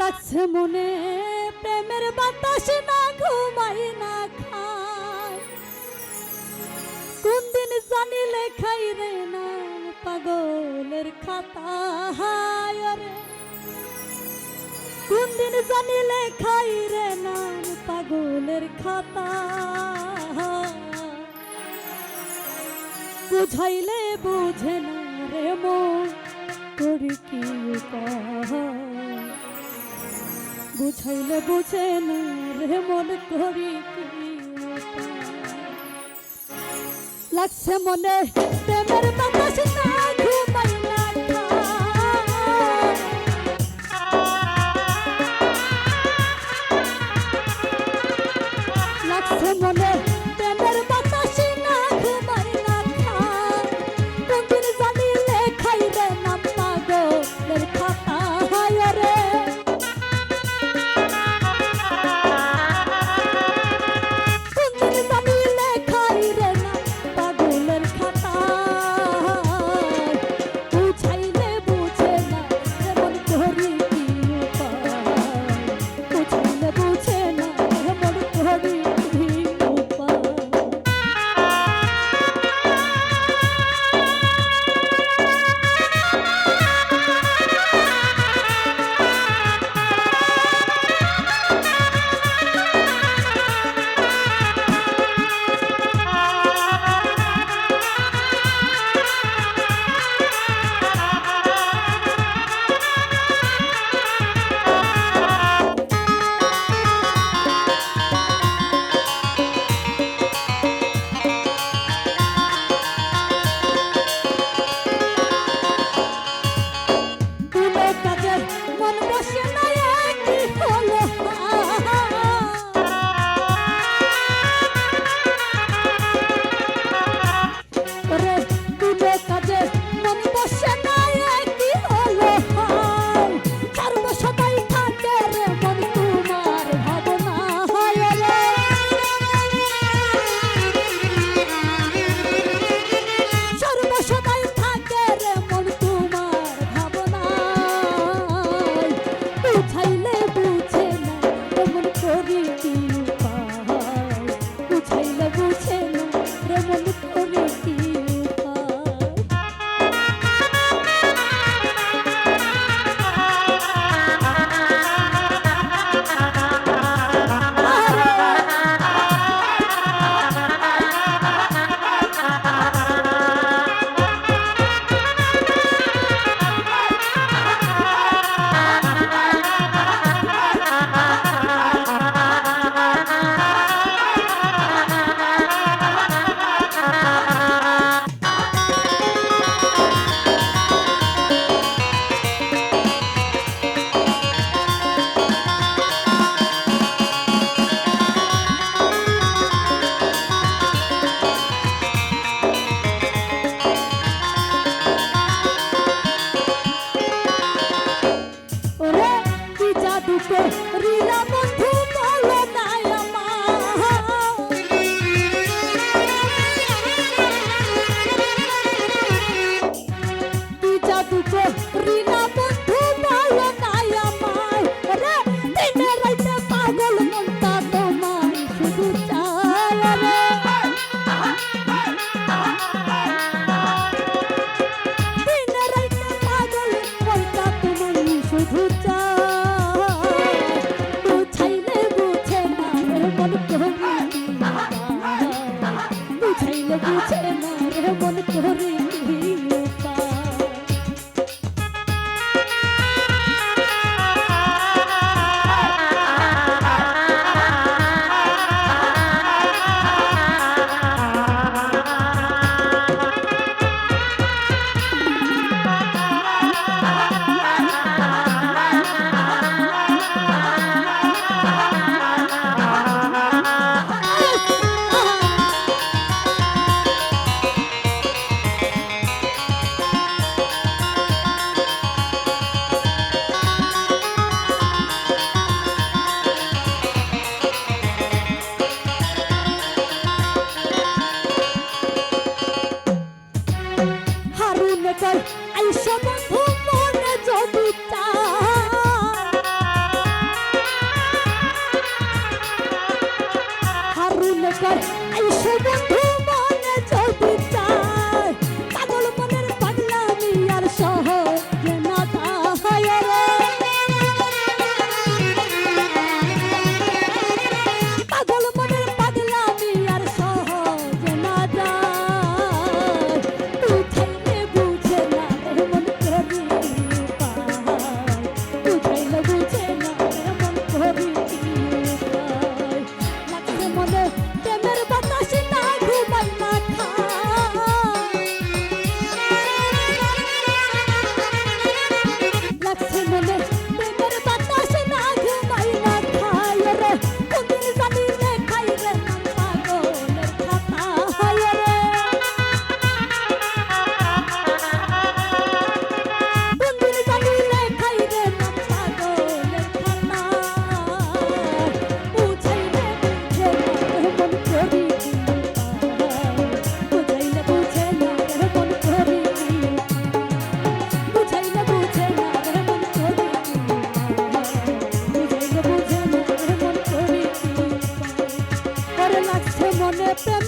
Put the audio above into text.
লাগছে মনে, প্রেমের বাতাস না ঘুমাই না খায়। কোন দিন জানি লেখাই রে না, পাগলের খাতা হায় কোন দিন জানি লেখাই রে না, পাগলের খাতা বুঝাইলে বুঝে না রে মন করি কি উপায় বুঝাইলে বুঝে রে মন করি লাগছে মনে প্রেমের আইসা বন্ধু। মনে